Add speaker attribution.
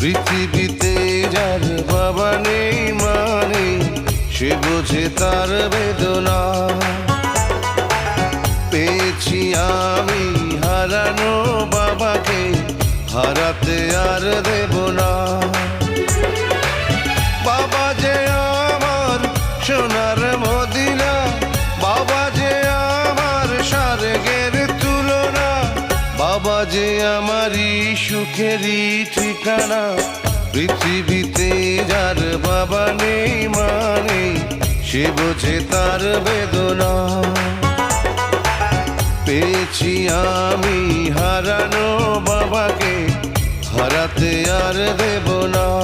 Speaker 1: পৃথিবীতে যার বাবা নেই মানে সে বোঝে তার বেদনা। পেয়েছি আমি হারানো বাবাকে, হারাতে আর দেব না। বাবা যে আমার সোনার যে আমারই সুখেরই ঠিকানা। পৃথিবীতে যার বাবা নেই মানে সে বোঝে তার বেদনা। পেয়েছি আমি হারানো বাবাকে, হারাতে আর দেব না।